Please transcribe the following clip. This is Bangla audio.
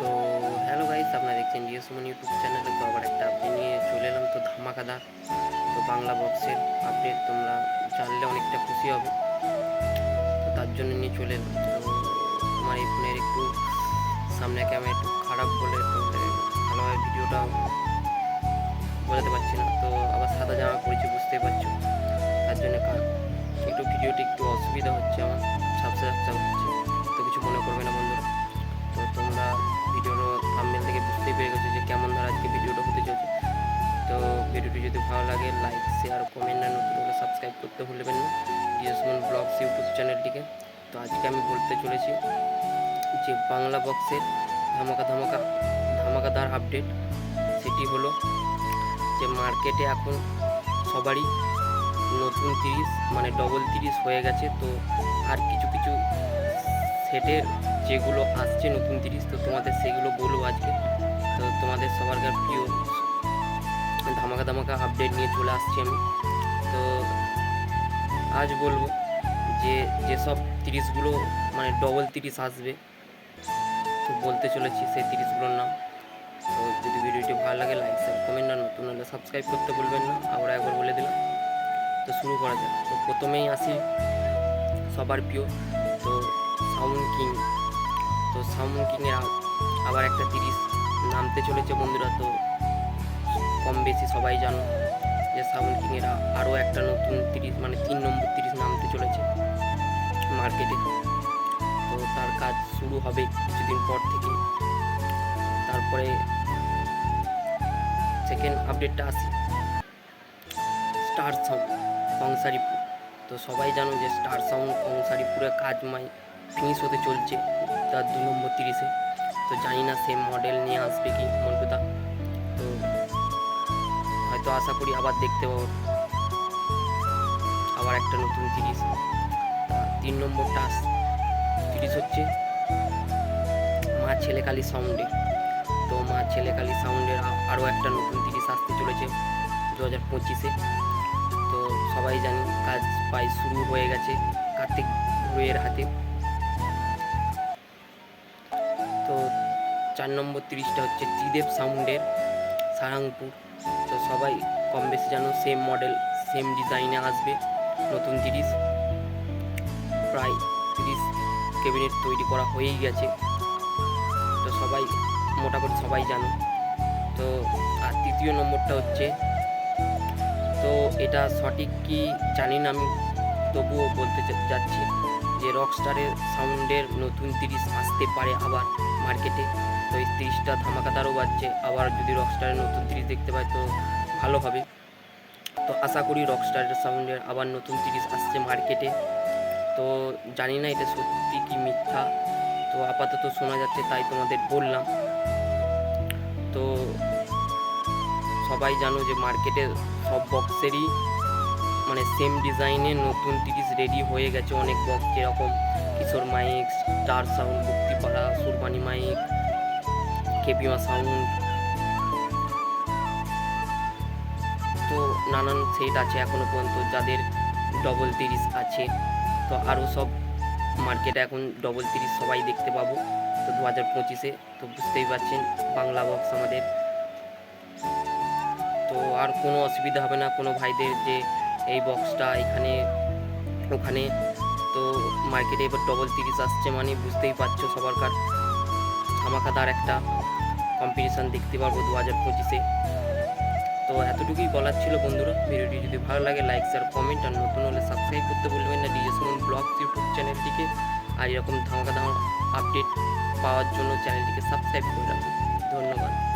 তো হ্যালো গাইস আপনারা দেখছেন জিও সুমন ইউটিউব চ্যানেলে তো আবার একটা আপডেট নিয়ে চলে এলাম তো ধামাকাদার তো বাংলা বক্সের আপডেট তোমরা জানলে অনেকটা খুশি হবে। তো তার জন্য নিয়ে চলে এলাম। তো আমার এই ফোনের একটু সামনে ক্যামেরা একটু খারাপ বলে তোমাদের ভালোভাবে ভিডিওটা বোঝাতে পারছি না। তো আবার সাদা জামা পরেছি, বুঝতেই পারছ। তার জন্য একটু ভিডিওটি একটু অসুবিধা হচ্ছে আমার ঝাপসা হচ্ছে। তো কিছু মনে করবে না বন্ধুরা। ভিডিওর থাম্বনেল থেকে বুঝতেই পেরে গেছো যে কেমন ধর আজকে ভিডিওটা হতে চলছে। তো ভিডিওটি যদি ভালো লাগে লাইক শেয়ার কমেন্ট আর নতুন করে সাবস্ক্রাইব করতে ভুলবেন না। ইয়েসমন ব্লগস ইউটিউব চ্যানেলটিকে তো আজকে আমি বলতে চলেছি যে বাংলা বক্সের ধামাকা ধামাকা ধামাকাদার আপডেট সেটি হলো যে মার্কেটে এখন সবারই নতুন তিরিশ মানে ডবল তিরিশ হয়ে গেছে। তো আর কিছু কিছু সেটের যেগুলো আসছে নতুন তিরিশ, তো তোমাদের সেগুলো বলব আজকে। তো তোমাদের সবার সবারকার প্রিয় ধামাকা ধামাকা আপডেট নিয়ে চলে আসছি আমি। তো আজ বলব যে যেসব তিরিশগুলো মানে ডবল তিরিশ আসবে, তো বলতে চলেছি সেই তিরিশগুলোর নাম। তো যদি ভিডিওটি ভালো লাগে লাইক শেয়ার কমেন্ট আর নতুন হলে সাবস্ক্রাইব করতে বলবেন না। আবার একবার বলে দিলাম। তো শুরু করা যাক। তো প্রথমেই আসি সবার প্রিয়, তো সাউন্ড কিং সাউন্ড কিংয়ের আবার একটা তিরিশ নামতে চলেছে বন্ধুরা, তো কম বেশি সবাই জানো যে সাউন্ড কিংয়ের আরও একটা নতুন তিরিশ মানে তিন নম্বর তিরিশ নামতে চলেছে মার্কেটে। তো তার কাজ শুরু হবে কিছুদিন পর থেকে। তারপরে সেকেন্ড আপডেটটা আসি। স্টার সাউন্ড কংসারিপুর তো সবাই জানো যে স্টার সাউন্ড কংসারিপুরের কাজ মাই ফিনিশ হতে চলছে। তার দু নম্বর তিরিশে। তো জানি না সেম মডেল নিয়ে আসবে কি মন্টুদা। তো হয়তো আশা করি আবার দেখতে পাবো। আবার একটা নতুন তিরিশ। তিন নম্বর টাস তিরিশ হচ্ছে মা ছেলেকালী সাউন্ডে। তো মা ছেলেকালী সাউন্ডের আরও একটা নতুন তিরিশ আসতে চলেছে দু হাজার পঁচিশে। তো সবাই জানি কাজ প্রায় শুরু হয়ে গেছে কার্তিক ভুঁইয়ের হাতে। চার নম্বর তিরিশটা হচ্ছে ত্রিদেব সাউন্ডের সারাংপুর। তো সবাই কম বেশি জানো সেম মডেল সেম ডিজাইনে আসবে নতুন তিরিশ। প্রায় তিরিশ ক্যাবিনেট তৈরি করা হয়েই গেছে। তো সবাই, মোটামুটি সবাই জানো। তো আর তৃতীয় নম্বরটা হচ্ছে, তো এটা সঠিক কি জানি না আমি, তবুও বলতে যাচ্ছি যে রকস্টারের সাউন্ডের নতুন তিরিশ আসতে পারে আবার। মার্কেটে। তো এই তিরিশটা ধামাকাদারও বাজছে। আবার যদি রকস্টারের নতুন তিরিশ দেখতে পাই, তো ভালো হবে। তো আশা করি রকস্টারের সাউন্ডের আবার নতুন তিরিশ আসছে মার্কেটে। তো জানি না এটা সত্যি কি মিথ্যা। তো আপাতত শোনা যাচ্ছে তাই তোমাদের বললাম। তো সবাই জানো যে মার্কেটে সব বক্সেরই মানে সেম ডিজাইনের নতুন তিরিশ রেডি হয়ে গেছে অনেক বক্স যেরকম Kishor mike star sound Muktipara Surbani mike, কেপিমা sound তো নানান সেট আছে এখনও পর্যন্ত, যাদের ডবল তিরিশ আছে। তো আরও সব মার্কেটে এখন ডবল তিরিশ সবাই দেখতে পাবো, তো দু হাজার পঁচিশে, তো বুঝতেই পারছেন, বাংলা বক্স আমাদের। তো আর কোনো অসুবিধা হবে না, কোনো ভাইদের যে এই বক্সটা এখানে, ওখানে তো মার্কেটে এবার ডবল তিরিশ আসছে মানে বুঝতেই পারছ সবারকার। ধামাকাদার একটা কম্পিটিশান দেখতে পারব দু হাজার পঁচিশে। তো এতটুকুই বলার ছিল বন্ধুরা। ভিডিওটি যদি ভালো লাগে লাইক শেয়ার কমেন্ট আর নতুন হলে সাবস্ক্রাইব করতে ভুলবেন না। ডিজে সুমন ব্লগ ইউটিউব চ্যানেলটিকে আর এরকম ধামাকা ধামাকা আপডেট পাওয়ার জন্য চ্যানেলটিকে সাবস্ক্রাইব করে রাখুন। ধন্যবাদ।